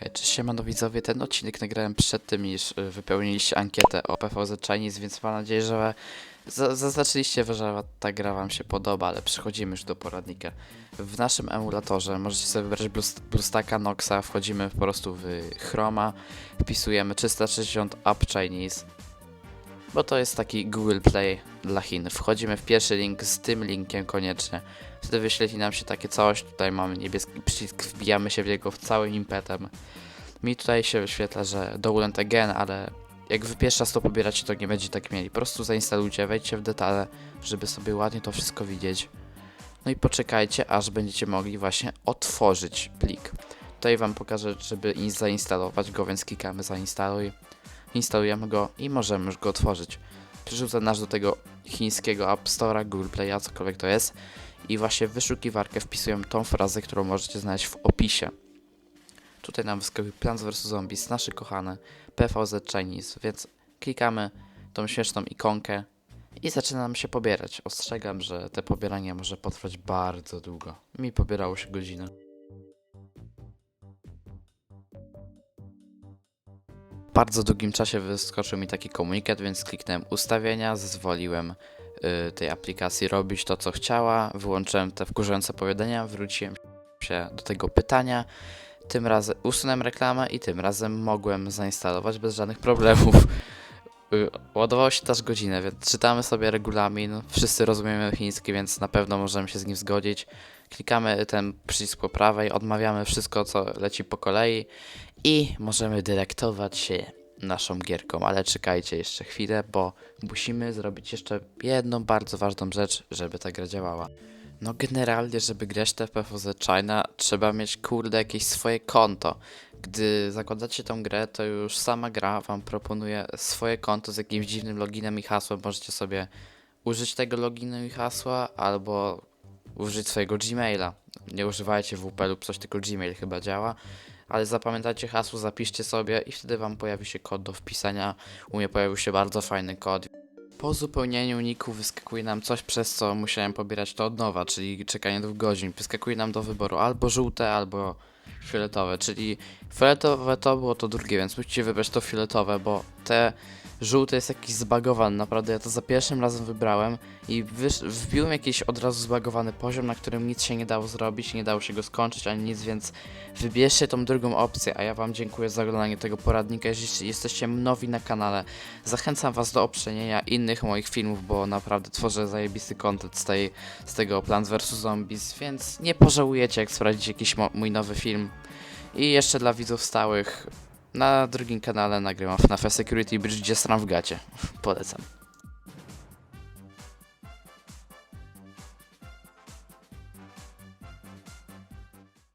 Hej, Cześć siemano widzowie, ten odcinek nagrałem przed tym niż y, wypełniliście ankietę o PVZ Chinese, więc mam nadzieję, że za- zaznaczyliście, że ta gra wam się podoba, ale przechodzimy już do poradnika. W naszym emulatorze możecie sobie wybrać BlueStacka, Noxa, wchodzimy po prostu w Chroma, wpisujemy 360 App Chinese, bo to jest taki Google Play dla Chin. Wchodzimy w pierwszy link z tym linkiem koniecznie. Wtedy wyświetli nam się takie coś, tutaj mamy niebieski przycisk, wbijamy się w niego całym impetem. Mi tutaj się wyświetla, że download again, ale jak wy pierwszy raz to pobieracie, to nie będzie tak mieli. Po prostu zainstalujcie, wejdźcie w detale, żeby sobie ładnie to wszystko widzieć. No i poczekajcie, aż będziecie mogli właśnie otworzyć plik. Tutaj wam pokażę, żeby in- zainstalować go, więc klikamy zainstaluj. Instalujemy go i możemy już go otworzyć. Przerzuca nas do tego chińskiego App Store'a, Google Play'a, cokolwiek to jest. I właśnie w wyszukiwarkę wpisujemy tą frazę, którą możecie znaleźć w opisie. Tutaj nam wyskakuje Plants vs Zombies, nasze kochane PVZ Chinese, więc klikamy tą śmieszną ikonkę i zaczyna nam się pobierać. Ostrzegam, że te pobieranie może potrwać bardzo długo. Mi pobierało się godzinę. Bardzo długim czasie wyskoczył mi taki komunikat, więc kliknąłem ustawienia, zezwoliłem y, tej aplikacji robić to, co chciała, wyłączyłem te wkurzające powiadomienia, wróciłem się do tego pytania. Tym razem usunąłem reklamę i tym razem mogłem zainstalować bez żadnych problemów. Y, Ładowało się też godzinę, więc czytamy sobie regulamin. Wszyscy rozumiemy chiński, więc na pewno możemy się z nim zgodzić. Klikamy ten przycisk po prawej, odmawiamy wszystko, co leci po kolei i możemy dylektować się naszą gierką. Ale czekajcie jeszcze chwilę, bo musimy zrobić jeszcze jedną bardzo ważną rzecz, żeby ta gra działała. No generalnie, żeby grać te PvZ China, trzeba mieć kurde jakieś swoje konto. Gdy zakładacie tą grę, to już sama gra wam proponuje swoje konto z jakimś dziwnym loginem i hasłem. Możecie sobie użyć tego loginu i hasła, albo użyć swojego Gmaila. Nie używajcie WP lub coś, tylko Gmail chyba działa. Ale zapamiętajcie hasło, zapiszcie sobie i wtedy wam pojawi się kod do wpisania. U mnie pojawił się bardzo fajny kod. Po uzupełnieniu niku wyskakuje nam coś, przez co musiałem pobierać to od nowa, czyli czekanie dwóch godzin. Wyskakuje nam do wyboru albo żółte, albo fioletowe, czyli fioletowe to było to drugie, więc musicie wybrać to fioletowe, bo te żółte jest jakiś zbagowany, naprawdę ja to za pierwszym razem wybrałem i wbiłem jakiś od razu zbagowany poziom, na którym nic się nie dało zrobić, nie dało się go skończyć ani nic, więc wybierzcie tą drugą opcję, a ja wam dziękuję za oglądanie tego poradnika, jeżeli jesteście nowi na kanale, Zachęcam Was do obczajnienia innych moich filmów, bo naprawdę tworzę zajebisty content z, tej, z tego Plants vs Zombies, więc nie pożałujecie, jak sprawdzicie jakiś mój nowy film. I jeszcze dla widzów stałych, na drugim kanale nagrywam FNAF Security Bridge, gdzie stram w gacie. Polecam.